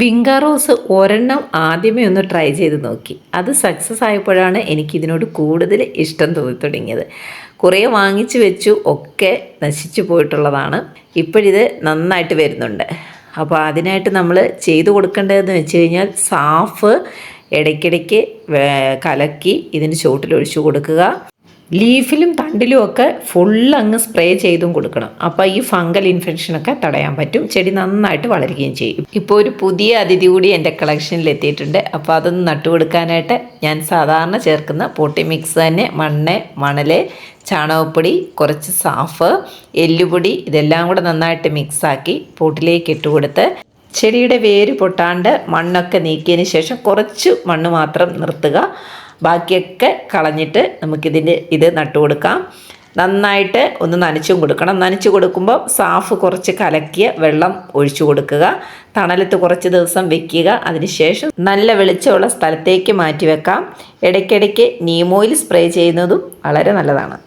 വിങ്കാറോസ് ഒരെണ്ണം ആദ്യമേ ഒന്ന് ട്രൈ ചെയ്ത് നോക്കി. അത് സക്സസ് ആയപ്പോഴാണ് എനിക്കിതിനോട് കൂടുതൽ ഇഷ്ടം തോന്നി തുടങ്ങിയത്. കുറേ വാങ്ങിച്ചു വെച്ചു ഒക്കെ നശിച്ചു പോയിട്ടുള്ളതാണ്. ഇപ്പോഴിത് നന്നായിട്ട് വരുന്നുണ്ട്. അപ്പോൾ അതിനായിട്ട് നമ്മൾ ചെയ്തു കൊടുക്കേണ്ടതെന്ന് വെച്ച് കഴിഞ്ഞാൽ സാഫ് ഇടയ്ക്കിടയ്ക്ക് കലക്കി ഇതിന് ചുവട്ടിൽ ഒഴിച്ചു കൊടുക്കുക. ലീഫിലും തണ്ടിലും ഒക്കെ ഫുൾ അങ്ങ് സ്പ്രേ ചെയ്തും കൊടുക്കണം. അപ്പോൾ ഈ ഫംഗൽ ഇൻഫെക്ഷനൊക്കെ തടയാൻ പറ്റും. ചെടി നന്നായിട്ട് വളരുകയും ചെയ്യും. ഇപ്പോൾ ഒരു പുതിയ അതിഥി കൂടി എന്റെ കളക്ഷനിൽ എത്തിയിട്ടുണ്ട്. അപ്പോൾ അതൊന്ന് നട്ടുകൊടുക്കാനായിട്ട് ഞാൻ സാധാരണ ചേർക്കുന്ന പോട്ടി മിക്സ് തന്നെ മണ്ണ് മണൽ ചാണകപ്പൊടി കുറച്ച് സാഫ് എല്ലുപൊടി ഇതെല്ലാം കൂടെ നന്നായിട്ട് മിക്സാക്കി പോട്ടിലേക്ക് ഇട്ടുകൊടുത്ത് ചെടിയുടെ വേര് പൊട്ടാണ്ട് മണ്ണൊക്കെ നീക്കിയതിന് ശേഷം കുറച്ച് മണ്ണ് മാത്രം നിർത്തുക. ബാക്കിയൊക്കെ കളഞ്ഞിട്ട് നമുക്കിതിന്റെ ഇത് നട്ടു കൊടുക്കാം. നന്നായിട്ട് ഒന്ന് നനച്ചും കൊടുക്കണം. നനച്ചു കൊടുക്കുമ്പോൾ സാഫ് കുറച്ച് കലക്കിയ വെള്ളം ഒഴിച്ചു കൊടുക്കുക. തണലത്ത് കുറച്ച് ദിവസം വെക്കുക. അതിനുശേഷം നല്ല വെളിച്ചമുള്ള സ്ഥലത്തേക്ക് മാറ്റി വെക്കാം. ഇടയ്ക്കിടയ്ക്ക് നീമോയിൽ സ്പ്രേ ചെയ്യുന്നതും വളരെ നല്ലതാണ്.